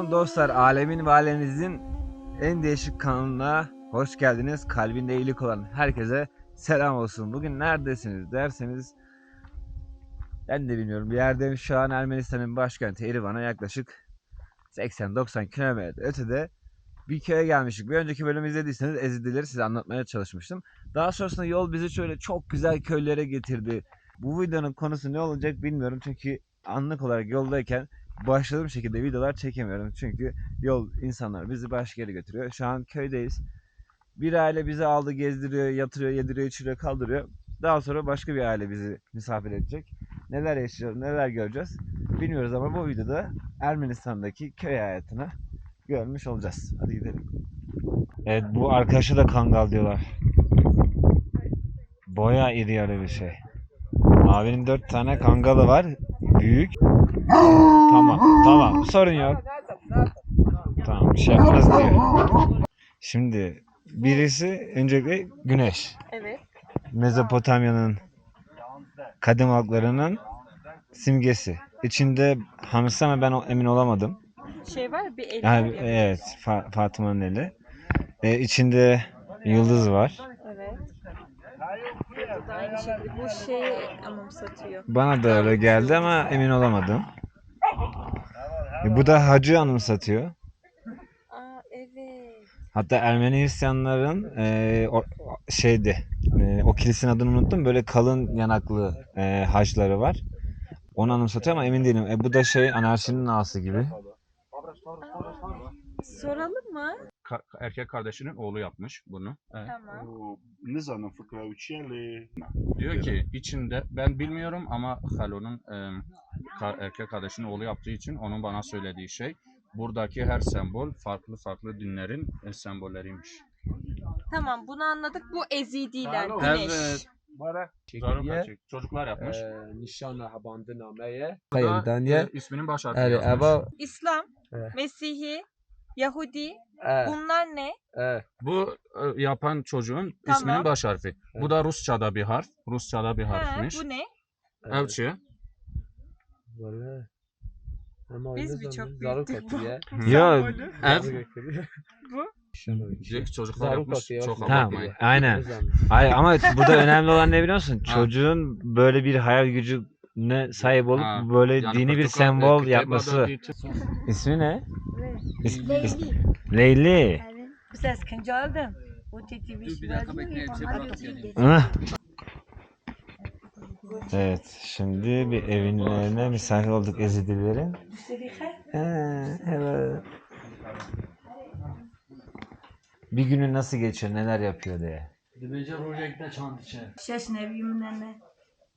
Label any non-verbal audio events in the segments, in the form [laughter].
Selam dostlar, alemin ve alemimizin en değişik kanalına hoş geldiniz. Kalbinde iyilik olan herkese selam olsun. Bugün neredesiniz derseniz ben de bilmiyorum. Bir yerdeyim şu an Ermenistan'ın başkenti Erivan'a yaklaşık 80-90 kilometre ötede bir köye gelmiştik. Bir önceki bölümü izlediyseniz Ezidileri size anlatmaya çalışmıştım. Daha sonrasında yol bizi şöyle çok güzel köylere getirdi. Bu videonun konusu ne olacak bilmiyorum çünkü anlık olarak yoldayken başladığım şekilde videolar çekemiyorum. Çünkü yol insanlar bizi başka yere götürüyor. Şu an köydeyiz. Bir aile bizi aldı, gezdiriyor, yatırıyor, yediriyor, içiriyor, kaldırıyor. Daha sonra başka bir aile bizi misafir edecek. Neler yaşayacağız, neler göreceğiz bilmiyoruz ama bu videoda Ermenistan'daki köy hayatını görmüş olacağız. Hadi gidelim. Evet bu arkadaşı da kangal diyorlar. Boya iri yarı bir şey. Abinin dört tane kangalı var. Büyük. Tamam, tamam. Sorun yok. Tamam, bir şey yapmaz diyor. Şimdi birisi öncelikle güneş. Evet. Mezopotamya'nın kadim halklarının simgesi. İçinde hamsi ama ben emin olamadım. Şey var bir el Yani, evet, Fa- Fatıma'nın eli. Ee, içinde yıldız var. Şekilde bu şeyi anımsatıyor. Bana da öyle geldi ama emin olamadım. E, bu da hacı anımsatıyor. Aa evet. Hatta Ermeni Hristiyanların e, o, şeydi e, o kilisenin adını unuttum böyle kalın yanaklı e, hacları var. Onu anımsatıyor ama emin değilim. E, bu da şey anarşinin ağası gibi. Soralım mı? ka- erkek kardeşinin oğlu yapmış bunu. Evet. Tamam. O, ne zaman fıkra üç? Diyor ki içinde ben bilmiyorum ama Halon'un e, ka- erkek kardeşinin oğlu yaptığı için onun bana söylediği şey buradaki her sembol farklı farklı dinlerin sembolleriymiş. Tamam bunu anladık. Bu ezidiler. Alo. Güneş. Evet. Bara çocuklar yapmış. nişana habandinameye. Hayır, Daniel. e, isminin baş harfini Evet, yazmış. ama İslam, Evet. Mesih'i, Yahudi. e Bunlar ne? e Bu e, yapan çocuğun Tamam. isminin baş harfi. Bu da Rusça'da bir harf. Rusça'da bir Ha, harfmiş. bu ne? Elçi. Ama Biz öyle bir çok zannet, zaruk büyüktük bu. Yo Ev. [laughs] Zaruk ki çocuklar Zaruk yapmış. Çok Tamam. abartmayın. Aynen. Ne zannet? Hayır ama burada önemli olan ne biliyor musun? Çocuğun böyle bir hayal gücüne sahip olup Ha. böyle Yani dini bir sembol yapması. için- İsmi ne? İs- is- Leyli. Leyli. Bu ses kınca aldım. O teti bir şey Hah. Evet, şimdi bir evine misafir olduk Ezidilerin. Ha, evet. Bir günü nasıl geçiyor, neler yapıyor diye. Dibece projekte çantıçı. Şeş neviyim ne?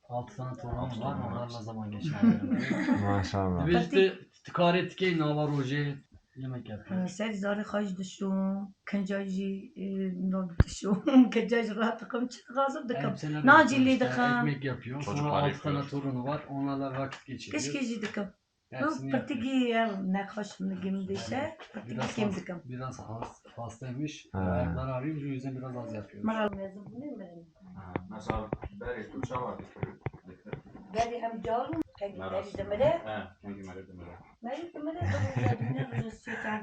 6 tane torunum var onlarla zaman geçiriyorum. [laughs] Maşallah. Dibece tikare tike nava roje yemek yapıyor. Ser zarı kaç düşüm. Kıncacı no düşüm. [laughs] Kıncacı rahat kım çıktı gazı dıkım. Elbiseler Nacilli işte, dıkım. Ekmek yapıyor. Sonra Çocuklar 6 yapıyor. tane torunu var. Onlarla vakit geçiriyor. Keşkeci dıkım. Bu Hepsini yapıyor. pırtıgi ev ne kaşımlı gimdişe. Kim has, dıkım. biraz has, hastaymış. Ha. Ayakları ağrıyor. O yüzden biraz az yapıyor. Maral mezun bu ne? He, hangi meret demeli? Beri demede.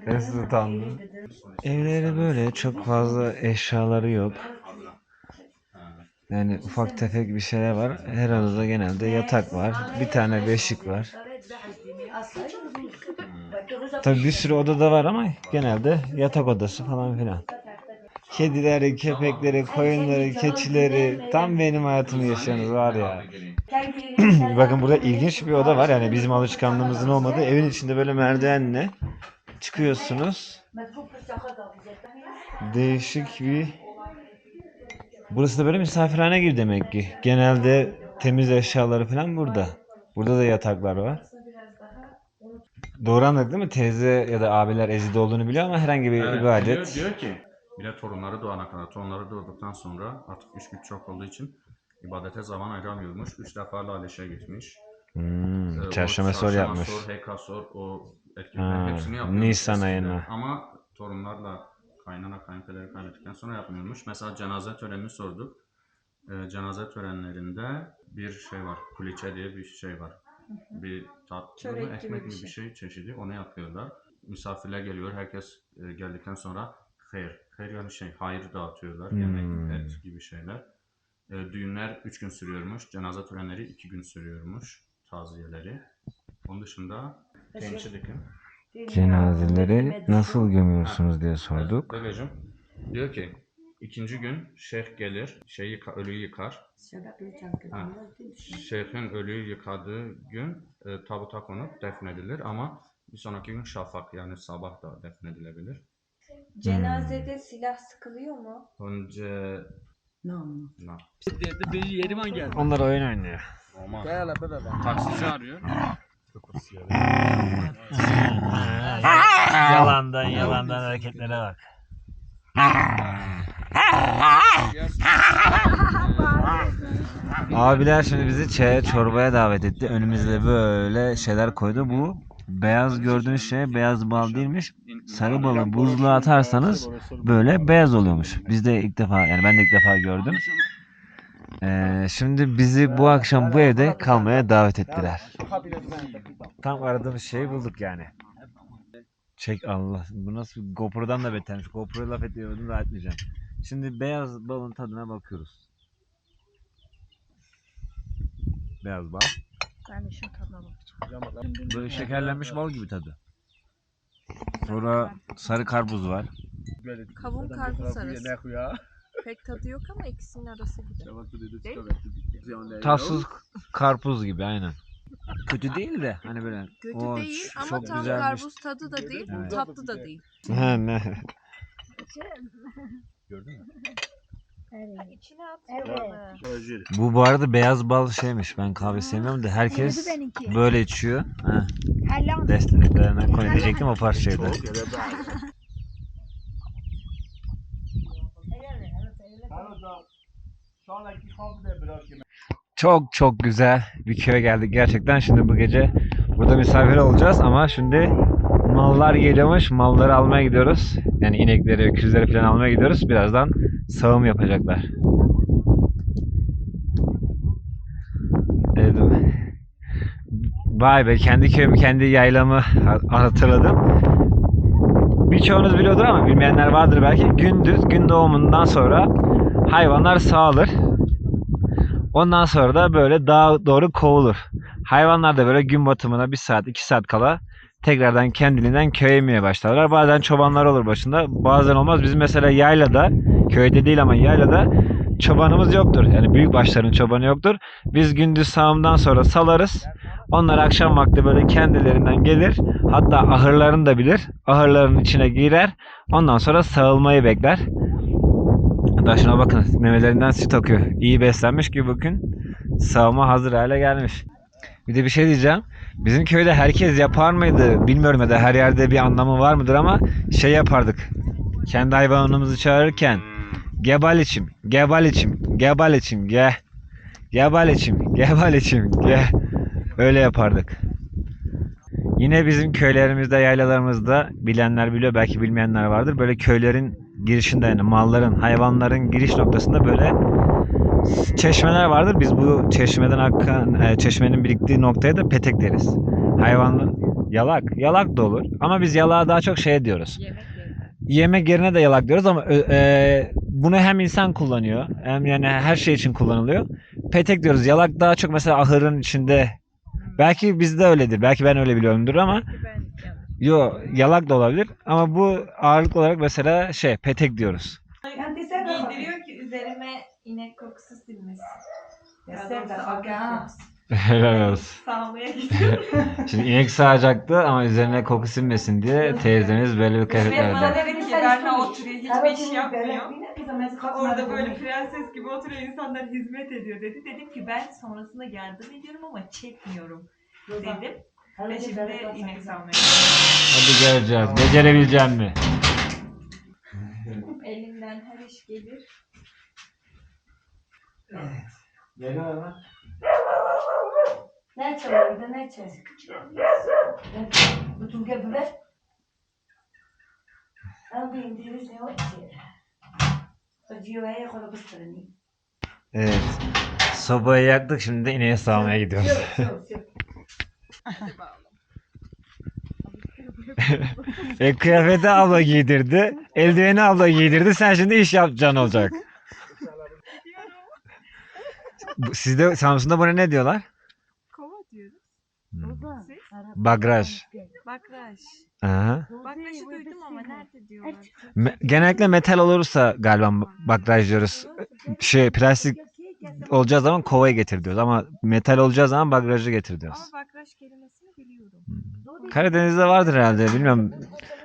Nasıl utandın? Evleri böyle çok fazla eşyaları yok. Yani ufak tefek bir şeyler var. Her odada genelde yatak var. Bir tane beşik var. Tabii bir sürü odada var ama genelde yatak odası falan filan. Kedileri, köpekleri, koyunları, keçileri tam benim hayatımı yaşıyorsunuz var ya. [clears throat] Bakın burada ilginç bir oda var yani bizim alışkanlığımızın olmadığı evin içinde böyle merdivenle çıkıyorsunuz. Değişik bir Burası da böyle misafirhane gibi demek ki. Genelde temiz eşyaları falan burada. Burada da yataklar var. Doğru anladık değil mi? Teyze ya da abiler ezide olduğunu biliyor ama herhangi bir Evet, ibadet. Diyor, diyor ki bir de torunları doğana kadar. Torunları doğduktan sonra artık üç güç çok olduğu için ibadete zaman ayıramıyormuş. Üç defa Laleş'e gitmiş. Hmm, Ee, o çarşamba sor yapmış. Sor, Hekasor o Ha, etkinlikler hepsini yapıyor. Nisan ayına. Ama torunlarla kaynana kayınpederi kaybettikten sonra yapmıyormuş. Mesela cenaze törenini sorduk. Ee, cenaze törenlerinde bir şey var. Kuliçe diye bir şey var. Bir tatlı mı ekmek bir gibi bir şey. şey çeşidi onu yapıyorlar. misafirler geliyor. Herkes e, geldikten sonra hayır, hayır yani şey hayır dağıtıyorlar. Hmm. Yemek, et gibi şeyler. E, düğünler 3 gün sürüyormuş. Cenaze törenleri 2 gün sürüyormuş. Taziyeleri. Onun dışında temçidikin. Cenazeleri nasıl gömüyorsunuz diye sorduk. Babacım diyor ki ikinci gün şeyh gelir, şey yıka, ölüyü yıkar. Ha. Şeyhin ölüyü yıkadığı gün e, tabuta konup defnedilir ama bir sonraki gün şafak yani sabah da defnedilebilir. Cenazede silah sıkılıyor mu? Önce No. na. Bir yeri var geldi. Onlar oyun oynuyor. Olmaz. Taksici arıyor. yalandan yalandan hareketlere bak. [laughs] Abiler şimdi bizi çaya çorbaya davet etti. Önümüzde böyle şeyler koydu. Bu beyaz gördüğünüz şey beyaz bal değilmiş. Sarı balı buzluğa atarsanız böyle beyaz oluyormuş. Biz de ilk defa yani ben de ilk defa gördüm. Ee, şimdi bizi bu akşam bu evde kalmaya davet ettiler. Tam aradığımız şeyi bulduk yani. Çek Allah. Bu nasıl GoPro'dan da betermiş. GoPro'ya laf ediyordum da etmeyeceğim. Şimdi beyaz balın tadına bakıyoruz. Beyaz bal. Ben de şu tadına bakacağım. Böyle şekerlenmiş bal gibi tadı. Sonra sarı karpuz var. Kavun karpuz arası. Pek tadı yok ama ikisinin arası gibi. Değil mi? Tatsız karpuz gibi aynen. Kötü değil de hani böyle. Kötü "Oo, değil ama çok tam güzelmiş." karpuz tadı da değil, Evet. tatlı da değil. [laughs] Ha, ne? İçine atıyor. Acil. Bu bu arada beyaz bal şeymiş. Ben kahve sevmiyorum da herkes böyle içiyor. Ha. Destelerine koy diyecektim o ya da. [laughs] Çok çok güzel bir köye geldik gerçekten. Şimdi bu gece burada misafir olacağız ama şimdi mallar geliyormuş. Malları almaya gidiyoruz. Yani inekleri, öküzleri falan almaya gidiyoruz. Birazdan sağım yapacaklar. Evet. Vay be kendi köyümü, kendi yaylamı ha- hatırladım. Birçoğunuz biliyordur ama bilmeyenler vardır belki. Gündüz, gün doğumundan sonra hayvanlar sağılır. Ondan sonra da böyle dağa doğru kovulur. Hayvanlar da böyle gün batımına bir saat iki saat kala tekrardan kendiliğinden köye inmeye başlarlar. Bazen çobanlar olur başında bazen olmaz. Biz mesela yaylada köyde değil ama yaylada çobanımız yoktur. Yani büyük başların çobanı yoktur. Biz gündüz sağımdan sonra salarız. Onlar akşam vakti böyle kendilerinden gelir. Hatta ahırlarını da bilir. Ahırların içine girer. Ondan sonra sağılmayı bekler. Hatta şuna bakın memelerinden süt akıyor. İyi beslenmiş ki bugün sağıma hazır hale gelmiş. Bir de bir şey diyeceğim. Bizim köyde herkes yapar mıydı bilmiyorum ya da her yerde bir anlamı var mıdır ama şey yapardık. Kendi hayvanımızı çağırırken gebal içim, gebal içim, gebal içim, ge. Gebal içim, gebal içim, ge. Öyle yapardık. Yine bizim köylerimizde, yaylalarımızda bilenler biliyor, belki bilmeyenler vardır. Böyle köylerin girişinde yani malların, hayvanların giriş noktasında böyle çeşmeler vardır. Biz bu çeşmeden akan, e, çeşmenin biriktiği noktaya da petek deriz. Hayvan yalak, yalak da olur. Ama biz yalağa daha çok şey diyoruz. Yemek. Yemek yerine de yalak diyoruz ama ö- e, bunu hem insan kullanıyor hem yani her şey için kullanılıyor. Petek diyoruz. Yalak daha çok mesela ahırın içinde. Belki bizde öyledir. Belki ben öyle biliyorumdur ama yo yalak da olabilir. Ama bu ağırlık olarak mesela şey petek diyoruz. Giydiriyor ki üzerime inek kokusu silmesin. Ya doğrusu aga Helal olsun. sağmaya gidiyorum. Şimdi inek sağacaktı ama üzerine koku sinmesin diye teyzemiz böyle bir kıyafet Ve bana verdi. dedi ki Berna oturuyor hiçbir iş yapmıyor. Orada böyle prenses gibi oturuyor insanlar hizmet ediyor dedi. Dedim ki ben sonrasında yardım ediyorum ama çekmiyorum dedim. Ve şimdi inek sağmaya Hadi göreceğiz. Becerebileceğim mi? Elinden her iş gelir. Geliyor hemen. Ne çalıyor bir de ne çalıyor? Bütün gebler. Al bir indiriz ne o içeri. Acıyor ya kola bastırını. Evet. Sobayı yaktık şimdi de ineği sağmaya gidiyoruz. Yok yok yok. [laughs] e, kıyafeti abla giydirdi. Eldiveni abla giydirdi. Sen şimdi iş yapacaksın olacak. Sizde Samsun'da buna ne diyorlar? Kova diyoruz. Hmm. Siz? Bagraj. Bakraj. Aha. Bakrajı duydum ama nerede diyorlar? Me- genellikle metal olursa galiba bagraj diyoruz. Şey plastik olacağı zaman kovayı getir diyoruz ama metal olacağı zaman bagrajı getir diyoruz. Ama bakraj kelimesini biliyorum. Karadeniz'de vardır herhalde bilmiyorum.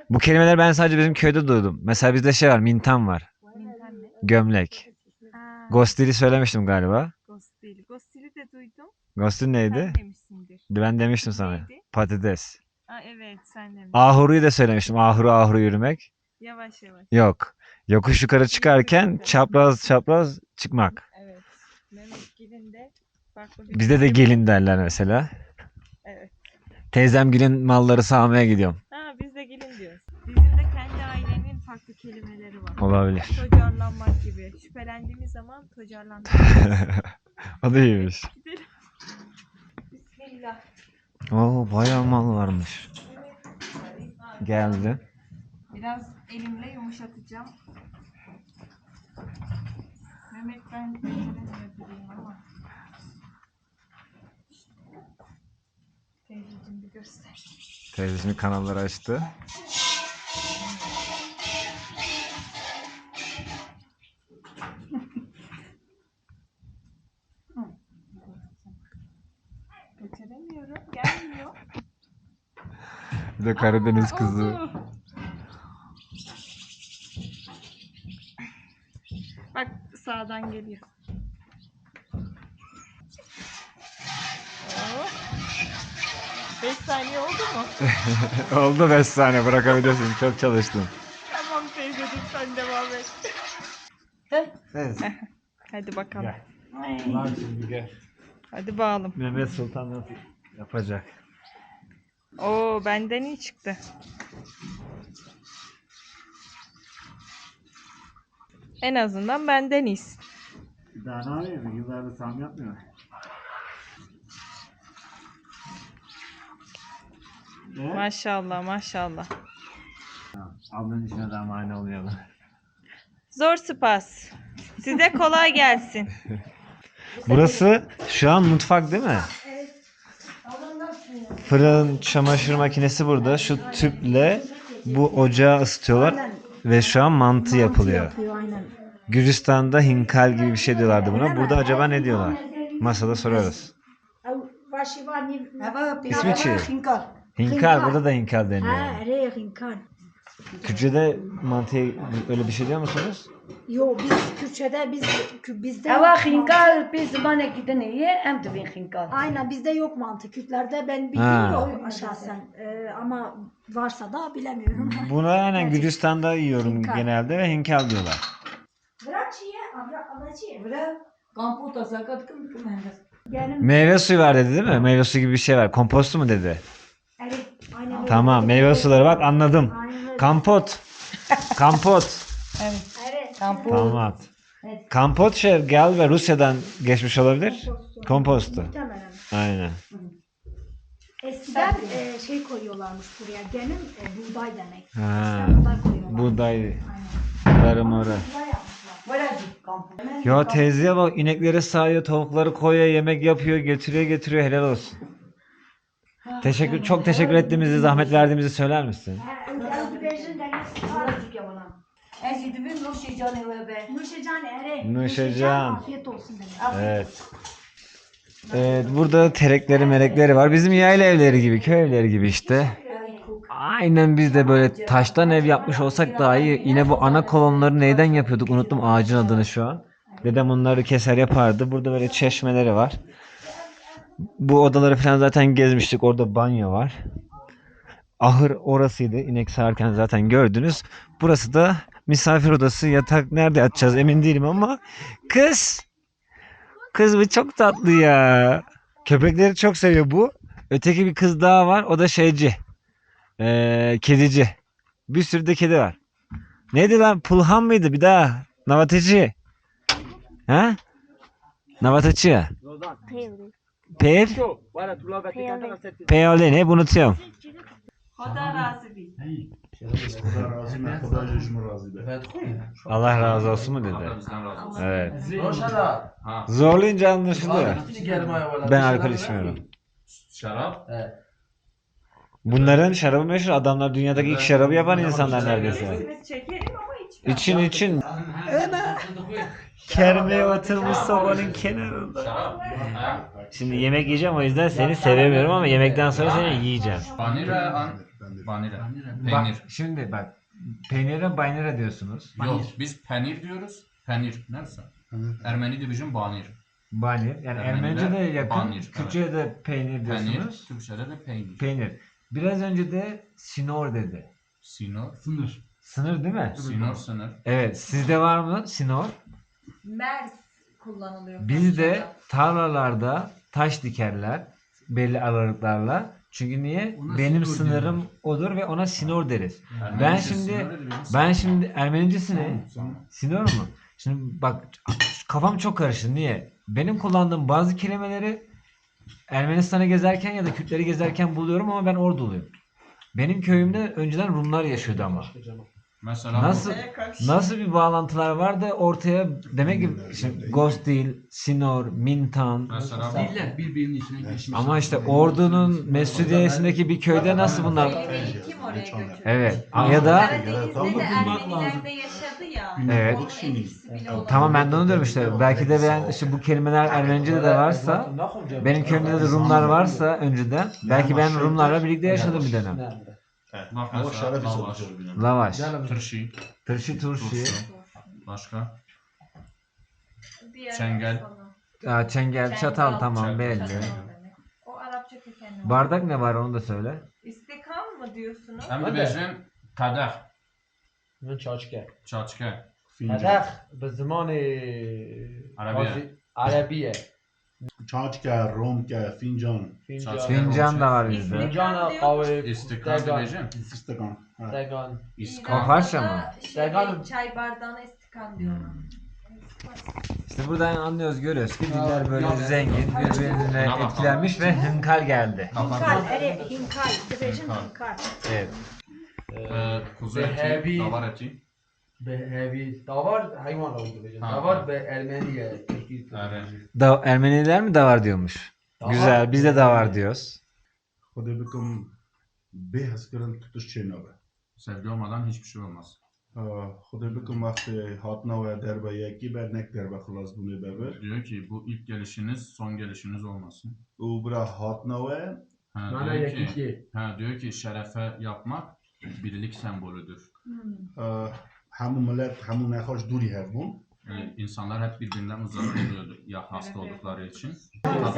Bu kelimeleri ben sadece bizim köyde duydum. Mesela bizde şey var mintan var. Mintan ne? Gömlek. Aa, Ghostili söylemiştim galiba. Ghostil neydi? Sen demişsindir. Ben demiştim sana. Neydi? Patates. Aa, evet sen demişsin. Ahuru'yu da söylemiştim. Ahuru ahuru yürümek. Yavaş yavaş. Yok. Yokuş yukarı çıkarken çapraz çapraz çıkmak. Evet. Mehmet Gil'in de farklı bir Bizde de gelin derler mesela. Evet. Teyzem gelin malları sağmaya gidiyorum. Ha biz de gelin diyoruz. Bizim de kendi ailenin farklı kelimeleri var. Olabilir. Tocarlanmak gibi. Şüphelendiğimiz zaman tocarlanmak. [laughs] o da iyiymiş. Oo bayağı mal varmış. Geldi. Biraz elimle yumuşatacağım. Mehmet ben beceremiyorum ama. Teyzeciğim bir göster. Teyzeciğim kanalları açtı. Bir de Karadeniz Aa, kızı. Bak sağdan geliyor. Oh. Beş saniye oldu mu? [laughs] Oldu 5 saniye bırakabilirsin. Çok çalıştın. Tamam teyzeciğim sen devam et. [laughs] Ses. Hadi bakalım. Gel. Lan şimdi gel. Hadi bağalım. Mehmet Sultan nasıl yapacak? Oo benden iyi çıktı. En azından benden iyisin. Daha ne yapıyor? Yıllardır sam yapmıyor. Ne? Maşallah maşallah. Ablanın işine daha mani oluyor. Zor spas. Size kolay gelsin. Burası şu an mutfak değil mi? Fırın, çamaşır makinesi burada. Şu tüple bu ocağı ısıtıyorlar ve şu an mantı yapılıyor. Yapıyor aynen. Gürcistan'da hinkal gibi bir şey diyorlardı buna. Burada acaba ne diyorlar? Masada soruyoruz. İsmi çi? Hinkal. Hinkal, burada da hinkal deniyor. Ha, hinkal. Kürtçe'de mantıya öyle bir şey diyor musunuz? Yo biz Kürtçe'de biz bizde Eva hinkal bir zamana giden iyi em de bin hinkal. Aynen bizde yok mantı. Kürtlerde ben bilmiyorum şahsen. Ee, ama varsa da bilemiyorum. [laughs] Buna aynen Gürcistan'da yiyorum Hinkal. genelde ve hinkal diyorlar. Vraçiye, avraçiye. Vre kamputa sakat. Benim Meyve suyu var dedi değil mi? Meyve suyu gibi bir şey var. Kompostu mu dedi? evet, aynen öyle. Tamam meyve suları bak anladım. Aynen. Kampot. Kampot. Evet. Kampu. Tamam. Kampot şey gel ve Rusya'dan geçmiş olabilir. Kompostu. Muhtemelen. Aynen. Eskiden e, şey koyuyorlarmış buraya. Genim e, buğday demek. Ha. Eskiden buğday koyuyorlar. Buğday. Aynen. Tarım kampu. Ya teyzeye bak inekleri sağıyor, tavukları koyuyor, yemek yapıyor, getiriyor getiriyor helal olsun. Teşekkür çok teşekkür ettiğimizi, zahmet verdiğimizi söyler misin? Vre dik yavana. Ez idibin nur şey canı ve be. Nuşecan ere. Nuşecan. Afiyet olsun demek. Evet. Evet, burada terekleri melekleri var. Bizim yayla evleri gibi, köy evleri gibi işte. Aynen biz de böyle taştan ev yapmış olsak daha iyi. Yine bu ana kolonları neyden yapıyorduk unuttum ağacın adını şu an. Dedem onları keser yapardı. Burada böyle çeşmeleri var. Bu odaları falan zaten gezmiştik. Orada banyo var. Ahır orasıydı. İnek sağarken zaten gördünüz. Burası da misafir odası. Yatak nerede yatacağız emin değilim ama kız Kız bu çok tatlı ya. Köpekleri çok seviyor bu. Öteki bir kız daha var. O da şeyci. Ee, kedici. Bir sürü de kedi var. Neydi lan? Pulhan mıydı? Bir daha. Navataçı. Ha? Navataçı. Pev. Peole ne? Unutuyorum. Hoda razı bil. خدا راضی من خدا جشم راضی به Allah razı olsun mu Allah dedi? bizden razı olsun. Evet. روشنا Ha, Zorlayınca anlaşılıyor. گرمای Ben alkol içmiyorum. şarap. Bunların şarabı meşhur. Adamlar dünyadaki ilk şarabı yapan insanlar Güzel. neredeyse. Biz çekelim ama içmem. İçin için. Kermeye oturmuş sobanın kenarında. Şarap. Ha. Şimdi yemek yiyeceğim o yüzden seni sevemiyorum ama yemekten sonra seni yiyeceğim. Vanilya, an, vanilya. Peynir. şimdi bak. Peynire baynira diyorsunuz. Yok, biz penir diyoruz. Penir. Neresi? Ermeni division banir. Banir. Yani Ermeniler Ermenice de yakın. banir, Kürtçe'de de peynir Penir. diyorsunuz. Türkçe'de de peynir. Peynir. Biraz önce de sinor dedi. Sinor. Sınır. Sınır değil mi? Sinor sınır. Evet. Sizde var mı sinor? Mers kullanılıyor. Bizde tarlalarda taş dikerler belli aralıklarla. Çünkü niye? Ona Benim sinor sınırım odur ve ona sinor deriz. Ermenice Ben şimdi- Ben şimdi Ermenicesi ne? Sinor mu? Şimdi bak kafam çok karıştı. Niye? Benim kullandığım bazı kelimeleri Ermenistan'ı gezerken ya da Kürtleri gezerken buluyorum ama ben Orduluyum. Benim köyümde önceden Rumlar yaşıyordu ama. Mesela Nasıl nasıl bir bağlantılar var da ortaya demek ki şimdi Ghost değil, Sinor, Mintan Mesela Diller birbirinin içine geçmiş. ama işte Ordunun Mesudiyesindeki bir köyde nasıl bunlar? Kim oraya götürdü? Evet. Ya da Karadeniz'de de Ermeniler de yaşadı ya. Evet. Onun etkisi bile olabilir. tamam ben de onu diyorum işte. Belki de ben işte bu kelimeler Ermenice'de de varsa benim köyümde de Rumlar varsa önceden belki ben Rumlarla birlikte yaşadım bir dönem. bak Ama mesela şarap lavaş, izledim. Lavaş, tırşı, tırşı turşu, turşu, başka Diğer Çengel. sana. aa, çengel, çatal tamam Çengel. belli. Çatal demek. O Arapça kökenli. Bardak ne var onu da söyle. İstikam mı diyorsunuz? hem de Hadi. beşin kadeh, من چاشکه çaçke, فینجان هدف به زمان عربیه. قاضی- عربیه Çaçka, romka, fincan, Fincan. Da var bizde. Fincana, kahve, İstikrar degan, bileceğim. istakan. Ha. Degan. Mı? Şey, çay bardağına istikan diyor. Hmm. İşte buradan anlıyoruz görüyoruz ki diller böyle zengin birbirine etkilenmiş ve hınkal geldi. Hinkal, Kafanı. evet hinkal. Depression hinkal. Evet. Ee, Kuzu eti, davar eti. Behevi davar hayvan avucu. Ha. Davar ve Ermeniye. Da, Ermeniler mi davar diyormuş? Davar. Güzel. Biz de davar diyoruz. Hadi bakalım bir haskırın tutuş çeynabe. Sevgi olmadan hiçbir şey olmaz. Hadi bakalım vakti hatna ve derbeye ki bernek derbe kılaz bunu beber. Diyor ki bu ilk gelişiniz son gelişiniz olmasın. O bura hatna ve Ha, diyor ki, ha, diyor ki şerefe yapmak birlik sembolüdür. Hmm. همون ملت همون نخواش دوری هفون Ee, insanlar hep birbirinden uzak oluyordu ya hasta oldukları için.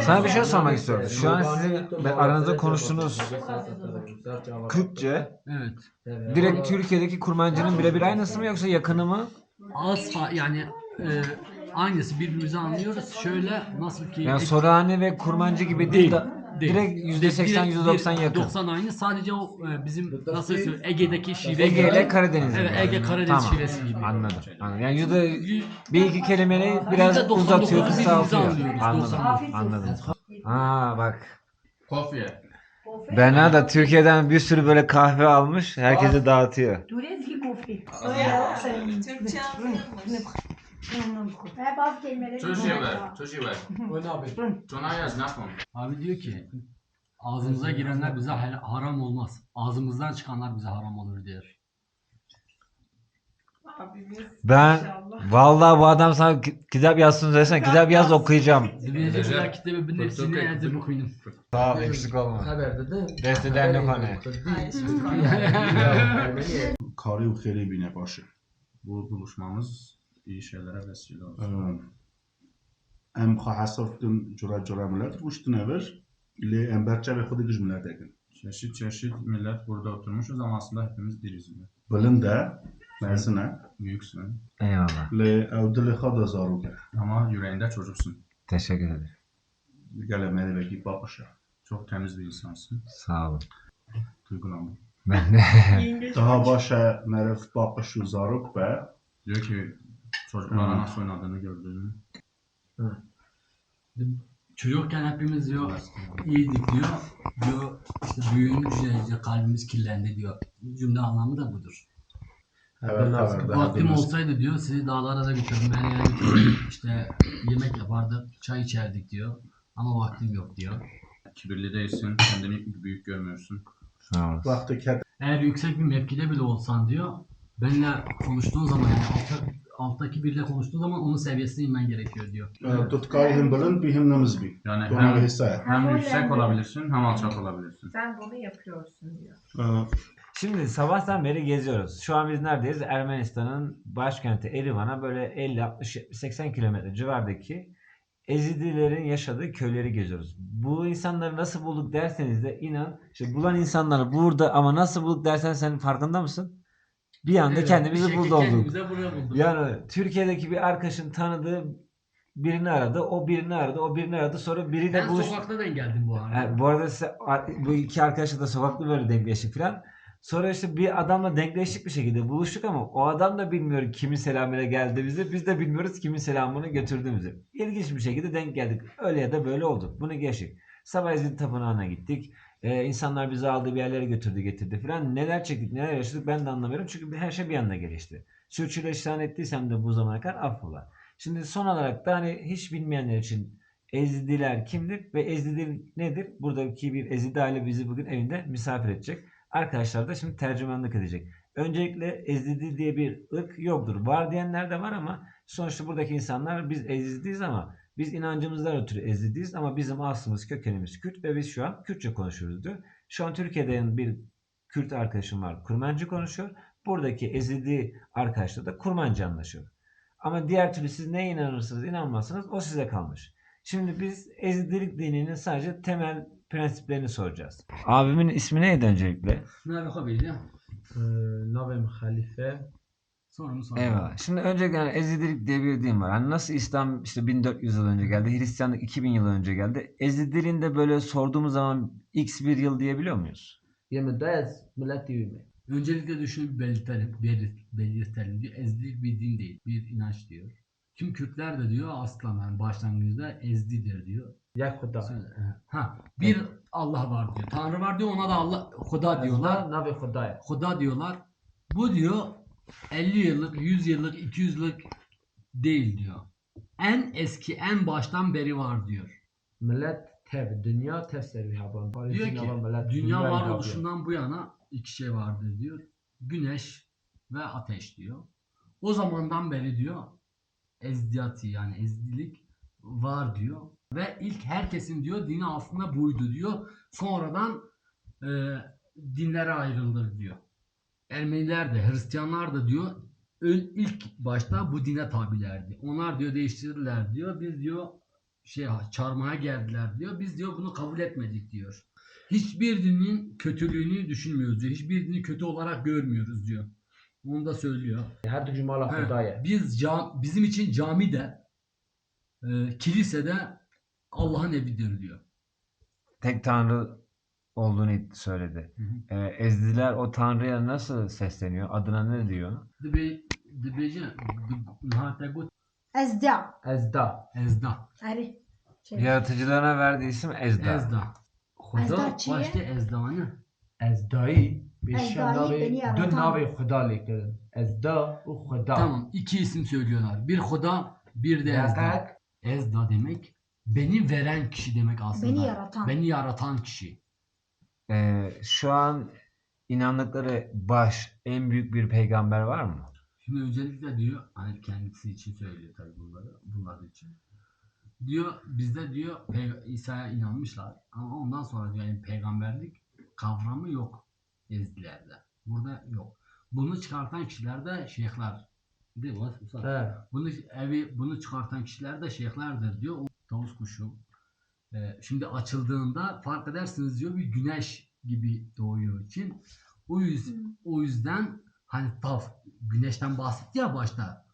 Sana bir şey sormak istiyorum. Şu an sizin ve aranızda konuştuğunuz Kürtçe Evet. direkt Türkiye'deki kurmancının birebir aynısı mı yoksa yakını mı? Az fa- yani e, aynısı birbirimizi anlıyoruz. Şöyle nasıl ki Yani Sorani ve kurmancı gibi değil. da- Değil. Direkt %80 %90 yakın. 90 aynı. Sadece o e, bizim nasıl söyleyeyim Ege'deki şive Ege ile gibi. Karadeniz. Evet Ege Karadeniz Tamam. şivesi gibi. Anladım. anladım. Yani yüzde bir iki kelimeyi biraz %99'u uzatıyor, kısaltıyor. anlıyoruz, Anladım. 99. Anladım. Aa bak. Kofye. Berna da Türkiye'den bir sürü böyle kahve almış. Herkese dağıtıyor. Kofi. Türkçe Anlamadım. Ver, Türkçe ver. Öyle abi. Tunayaz ne yapalım? Abi diyor ki ağzımıza girenler bize haram olmaz. Ağzımızdan çıkanlar bize haram olur diyor. Abimiz Ben inşallah. vallahi bu adam sana kitap yazsın desen kitap yaz okuyacağım. Birinci Güzel. kitabı bunun hepsini Kurtuk- yazdım okuyun. Tamam eksik olma. Haberde de. Desteden yok hani. Hayır, şimdi- [laughs] Karayip başı. Bu buluşmamız iyi şeylere vesile olsun. Em khahasafdın cura cura millet kuştun evir. Li emberçe ve kudu gücmüler dekin. Çeşit çeşit millet burada oturmuşuz ama aslında hepimiz biriz. Bilin de Mersine. Büyüksün. Eyvallah. Li evdili khada zaruke. Ama yüreğinde çocuksun. Teşekkür ederim. Gel beni belki bakışa. Çok temiz bir insansın. Sağ olun. Duygulanma. Ben de. Daha başa merif bakışı zaruk be. Diyor ki çocuklara Hı. nasıl oynadığını gördüğünü. çocukken hepimiz diyor iyiydik diyor. Diyor işte büyüyünce diyor, kalbimiz kirlendi diyor. Cümle anlamı da budur. Evet, evet, Vaktim evet. olsaydı diyor sizi dağlara da götürdüm, her yere götürdüm. [clears throat] İşte yemek yapardık, çay içerdik diyor. Ama vaktim yok diyor. Kibirli değilsin, kendini büyük görmüyorsun. Sağ olasın. Vakti Eğer yüksek bir mevkide bile olsan diyor, benimle konuştuğun zaman yani altta, alttaki biriyle konuştuğun zaman onun seviyesine inmen gerekiyor diyor. tutkay hem bilind bir hem namizbi. Yani Ona hem, hisse. hem yüksek olabilirsin hem alçak olabilirsin. Sen bunu yapıyorsun diyor. Şimdi sabahtan beri geziyoruz. Şu an biz neredeyiz? Ermenistan'ın başkenti Erivan'a böyle 50, 60, 70, 80 kilometre civardaki Ezidilerin yaşadığı köyleri geziyoruz. Bu insanları nasıl bulduk derseniz de inan işte bulan insanları burada ama nasıl bulduk dersen sen farkında mısın? Bir anda Evet, kendimizi bir burada olduk. Bulduk. Yani Türkiye'deki bir arkadaşın tanıdığı birini aradı, o birini aradı, o birini aradı. Sonra biriyle ben buluş... sokakta denk geldim bu arada. Yani bu arada size, bu iki arkadaşla da sokakta böyle denkleştik falan. Sonra işte bir adamla denkleştik bir şekilde buluştuk ama o adam da bilmiyor kimin selamıyla geldiğimizi. Biz de bilmiyoruz kimin selamını götürdüğümüzü. İlginç bir şekilde denk geldik. Öyle ya da böyle oldu. Bunu geçtik. Sabah İzmir Tapınağı'na gittik. Ee, insanlar bizi aldı bir yerlere götürdü getirdi falan. Neler çektik neler yaşadık ben de anlamıyorum. Çünkü her şey bir anda gelişti. Sürçüleşan ettiysem de bu zamana kadar affola. Şimdi son olarak da hani hiç bilmeyenler için Ezidiler kimdir ve Ezidi nedir? Buradaki bir Ezidi aile bizi bugün evinde misafir edecek. Arkadaşlar da şimdi tercümanlık edecek. Öncelikle Ezidi diye bir ırk yoktur. Var diyenler de var ama sonuçta buradaki insanlar biz Ezidiyiz ama biz inancımızdan ötürü Ezidiyiz ama bizim aslımız kökenimiz Kürt ve biz şu an Kürtçe konuşuyoruz diyor. Şu an Türkiye'de bir Kürt arkadaşım var. Kurmancı konuşuyor. Buradaki Ezidi arkadaşla da Kurmancı anlaşıyor. Ama diğer türlü siz neye inanırsınız inanmazsınız o size kalmış. Şimdi biz Ezidilik dininin sadece temel prensiplerini soracağız. Abimin ismi neydi öncelikle? Ne yapabilir ya? Navem Halife. Mı sonra? Eyvallah. Şimdi öncelikle yani Ezidilik diye bir din var. Hani nasıl İslam işte 1400 yıl önce geldi, Hristiyanlık 2000 yıl önce geldi. Ezidiliğin de böyle sorduğumuz zaman x bir yıl diyebiliyor muyuz? Yemin dayaz milleti yürüme. Öncelikle şunu belirtelim, belir- belirtelim diyor. Ezdilik bir din değil, bir inanç diyor. Tüm Kürtler de diyor aslan yani başlangıçta ezdidir diyor. Ya he. Ha, bir Allah var diyor. Tanrı var diyor ona da Allah Huda diyorlar. Navi Khudaya. Huda diyorlar. Bu diyor 50 yıllık, 100 yıllık, 200 yıllık değil diyor. En eski, en baştan beri var diyor. Millet tev, dünya tev servi haban. Diyor ki dünya varoluşundan bu yana iki şey vardır diyor. Güneş ve ateş diyor. O zamandan beri diyor ezdiyati yani ezdilik var diyor. Ve ilk herkesin diyor dini aslında buydu diyor. Sonradan e, dinlere ayrılır diyor. Ermeniler de Hristiyanlar da diyor ön- ilk başta bu dine tabilerdi. Onlar diyor değiştirdiler diyor. Biz diyor şey çarmıha geldiler diyor. Biz diyor bunu kabul etmedik diyor. Hiçbir dinin kötülüğünü düşünmüyoruz diyor. Hiçbir dini kötü olarak görmüyoruz diyor. Onu da söylüyor. Her cumala He, Khudaya. Biz cam, bizim için cami de e, kilisede Allah'ın evidir diyor. Tek tanrı olduğunu söyledi. Hı hı. Ee, Ezdiler o tanrıya nasıl sesleniyor? Adına ne diyor? Ezda. Ezda. ezda. Ari. Şey. Yaratıcılarına verdiği isim Ezda. Ezda. Huda Ezda çiye? başta ezdanı. Ezdai. Beşe Ezdai navi. beni yaratan. Dün navi Khuda leklerin. Ezda u Khuda. Tamam iki isim söylüyorlar. Bir Huda bir de ezda. Ezda demek beni veren kişi demek aslında. Beni yaratan. Beni yaratan kişi. Ee, şu an inandıkları baş en büyük bir peygamber var mı? Şimdi öncelikle diyor hani kendisi için söylüyor tabii bunları bunlar için. Diyor bizde diyor İsa'ya inanmışlar ama ondan sonra diyor yani peygamberlik kavramı yok Ezdilerde. Burada yok. Bunu çıkartan kişiler de şeyhler. Değil mi? He. Bunu evi bunu çıkartan kişiler de şeyhlerdir diyor. O tavus kuşu. Ee, şimdi açıldığında fark edersiniz diyor bir güneş gibi doğuyor için. O yüz, o yüzden hani tav güneşten bahsetti ya başta.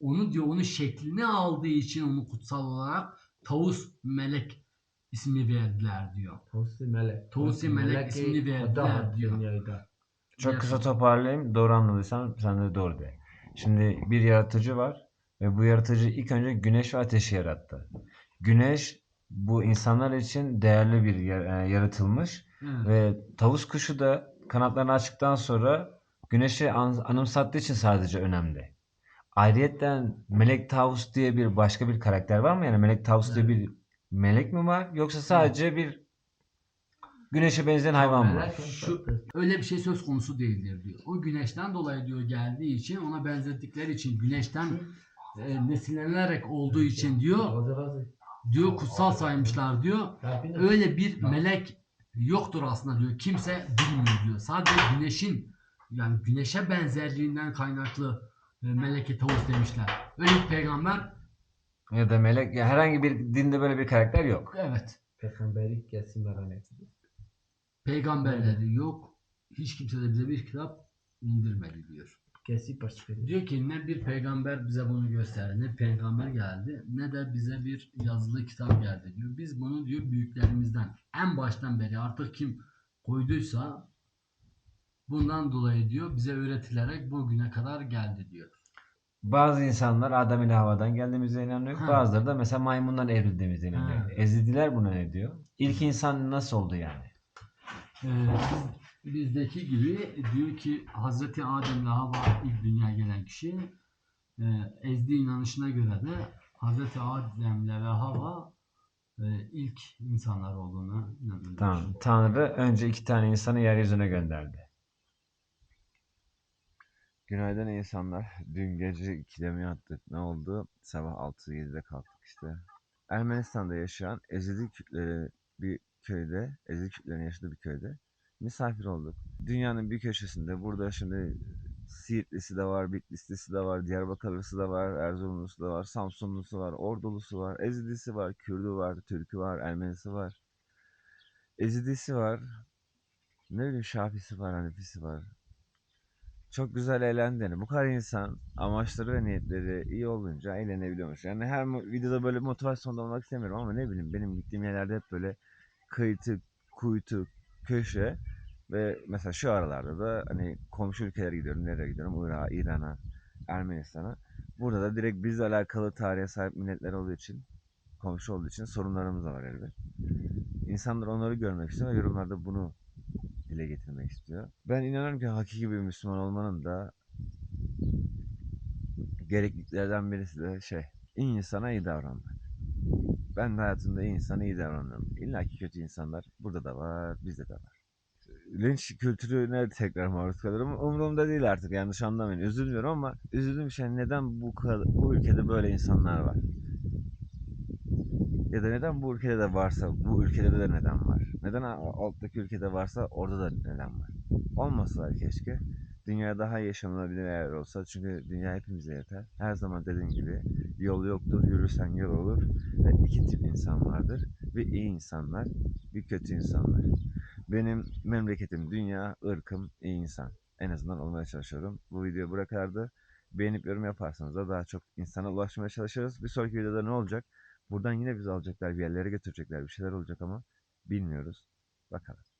Onu diyor onun şeklini aldığı için onu kutsal olarak tavus melek ismi verdiler diyor. Tavsi melek. Tavsi melek Melek-i ismini verdiler diyor. dünyada. Çok kısa toparlayayım. Doğru anladıysam sen de doğru de. Şimdi bir yaratıcı var ve bu yaratıcı ilk önce güneş ve ateşi yarattı. Güneş bu insanlar için değerli bir yer- e, yaratılmış Evet. ve tavus kuşu da kanatlarını açtıktan sonra güneşi an- anımsattığı için sadece önemli. Ayrıyetten Melek Tavus diye bir başka bir karakter var mı? Yani Melek Tavus diye bir melek mi var? Yoksa sadece bir güneşe benzeyen hayvan mı Şu öyle bir şey söz konusu değildir diyor. O güneşten dolayı diyor geldiği için ona benzettikleri için güneşten e, nesillenerek olduğu için diyor diyor kutsal saymışlar diyor. Öyle bir melek yoktur aslında diyor. Kimse bilmiyor diyor. Sadece güneşin yani güneşe benzerliğinden kaynaklı e, meleki tavus demişler. Öyle bir peygamber Ya da melek ya herhangi bir dinde böyle bir karakter yok. evet Peygamberlik gelsin merak peygamberleri yok. Hiç kimse de bize bir kitap indirmedi diyor. Diyor ki ne bir peygamber bize bunu gösterdi, ne peygamber geldi, ne de bize bir yazılı kitap geldi diyor. Biz bunu diyor büyüklerimizden en baştan beri artık kim koyduysa bundan dolayı diyor bize öğretilerek bugüne kadar geldi diyor. Bazı insanlar Adem ile Havva'dan geldiğimize inanıyor. Ha. Bazıları da mesela maymundan evrildiğimize inanıyor. Ha. Ezidiler buna ne diyor? İlk insan nasıl oldu yani? Ee, bizdeki gibi diyor ki Hazreti Adem ile Havva ilk dünyaya gelen kişi e, ezdi inanışına göre de Hazreti Adem ile ve Havva e, ilk insanlar olduğuna inanılıyor. Tamam. Tanrı önce iki tane insanı yeryüzüne gönderdi. Günaydın insanlar. Dün gece 2'de mi yattık? Ne oldu? Sabah 6-7'de kalktık işte. Ermenistan'da yaşayan Ezidi Kürtleri bir köyde, Ezidi Kürtlerin yaşadığı bir köyde misafir olduk. Dünyanın bir köşesinde burada şimdi Siirtlisi de var, Bitlislisi de var, Diyarbakırlısı da var, Erzurumlusu da var, Samsunlusu var, Ordulusu var, Ezidisi var, Kürdü var, Türkü var, Ermenisi var. Ezidisi var. Ne bileyim Şafisi var, Hanefisi var. Çok güzel eğlendiğini. Bu kadar insan amaçları ve niyetleri iyi olunca eğlenebiliyormuş. Yani her videoda böyle motivasyonda olmak istemiyorum ama ne bileyim benim gittiğim yerlerde hep böyle kıytı, kuytu, köşe ve mesela şu aralarda da hani komşu ülkelere gidiyorum. Nereye gidiyorum? Irak'a, İran'a, Ermenistan'a. Burada da direkt bizle alakalı tarihe sahip milletler olduğu için, komşu olduğu için sorunlarımız da var elbet. İnsanlar onları görmek istiyor ve yorumlarda bunu dile getirmek istiyor. Ben inanıyorum ki hakiki bir Müslüman olmanın da gerekliliklerden birisi de şey, insana iyi davranmak. Ben hayatımda iyi insana iyi davranıyorum. İlla ki kötü insanlar burada da var, bizde de var. Linç kültürüne tekrar maruz kalıyorum. Umurumda değil artık yanlış anlamayın. Üzülmüyorum ama üzüldüğüm şey neden bu, bu ülkede böyle insanlar var? Ya da neden bu ülkede de varsa bu ülkede de neden var? Neden alttaki ülkede varsa orada da neden var? Olmasalar keşke. Dünya daha yaşanılabilir eğer olsa. Çünkü dünya hepimize yeter. Her zaman dediğim gibi yol yoktur, yürürsen yol olur. Ve iki tip insan vardır. Bir iyi insanlar, bir kötü insanlar. Benim memleketim dünya, ırkım iyi insan. En azından olmaya çalışıyorum. Bu video buraya kadardı. Beğenip yorum yaparsanız da daha çok insana ulaşmaya çalışırız. Bir sonraki videoda ne olacak? Buradan yine bizi alacaklar, bir yerlere götürecekler, bir şeyler olacak ama bilmiyoruz. Bakalım.